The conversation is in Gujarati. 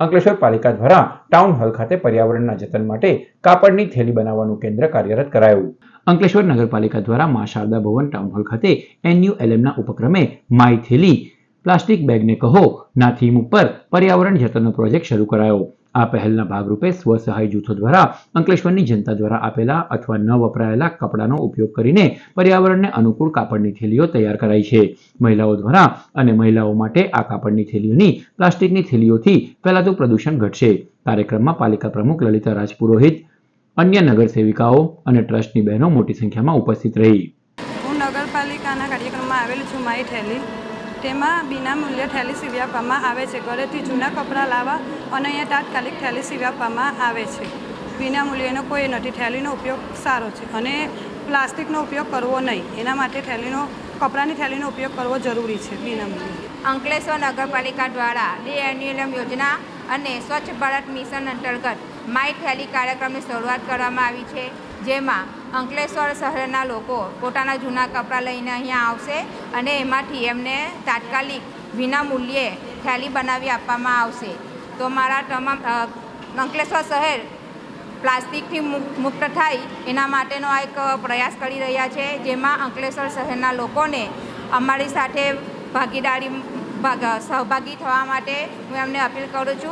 અંકલેશ્વર પાલિકા દ્વારા ટાઉન હોલ ખાતે પર્યાવરણના જતન માટે કાપડની થેલી બનાવવાનું કેન્દ્ર કાર્યરત કરાયું. અંકલેશ્વર નગરપાલિકા દ્વારા મા શારદા ભવન ટાઉન હોલ ખાતે એનયુએલએમના ઉપક્રમે માય થેલી, પ્લાસ્ટિક બેગને કહો, ના થીમ ઉપર પર્યાવરણ જતનનો પ્રોજેક્ટ શરૂ કરાયો. આ પહેલના ભાગરૂપે સ્વસહાય જૂથો દ્વારા અંકલેશ્વરની જનતા દ્વારા આપેલા અથવા ન વપરાયેલા કપડાનો ઉપયોગ કરીને પર્યાવરણને અનુકૂળ કાપડની થેલીઓ તૈયાર કરાઈ છે. મહિલાઓ દ્વારા અને મહિલાઓ માટે આ કાપડની થેલીઓની પ્લાસ્ટિકની થેલીઓથી ફેલાતું પ્રદૂષણ ઘટશે. કાર્યક્રમમાં પાલિકા પ્રમુખ લલિતા રાજપુરોહિત, અન્ય નગરસેવિકાઓ અને ટ્રસ્ટની બહેનો મોટી સંખ્યામાં ઉપસ્થિત રહી. હું નગરપાલિકાના કાર્યક્રમમાં આવેલું છું મારી થેલી. તેમાં વિના મૂલ્યે થેલી સીવી આપવામાં આવે છે. ઘરેથી જૂના કપડાં લાવવા અને અહીંયા તાત્કાલિક થેલી સીવી આપવામાં આવે છે. વિના મૂલ્યનો કોઈ નથી. થેલીનો ઉપયોગ સારો છે અને પ્લાસ્ટિકનો ઉપયોગ કરવો નહીં. એના માટે થેલીનો કપડાની થેલીનો ઉપયોગ કરવો જરૂરી છે વિનામૂલ્યે અંકલેશ્વર નગરપાલિકા દ્વારા ડીએનયુએલએમ યોજના અને સ્વચ્છ ભારત મિશન અંતર્ગત માય થેલી કાર્યક્રમની શરૂઆત કરવામાં આવી છે. જેમાં અંકલેશ્વર શહેરના લોકો પોતાના જૂના કપડાં લઈને અહીંયા આવશે અને એમાંથી એમને તાત્કાલિક વિના મૂલ્યે થેલી બનાવી આપવામાં આવશે. તો મારા તમામ અંકલેશ્વર શહેર પ્લાસ્ટિકથી મુક- મુક્ત થાય એના માટેનો આ એક પ્રયાસ કરી રહ્યા છે, જેમાં અંકલેશ્વર શહેરના લોકોને અમારી સાથે ભાગીદારી, ભાગ સહભાગી થવા માટે હું એમને અપીલ કરું છું.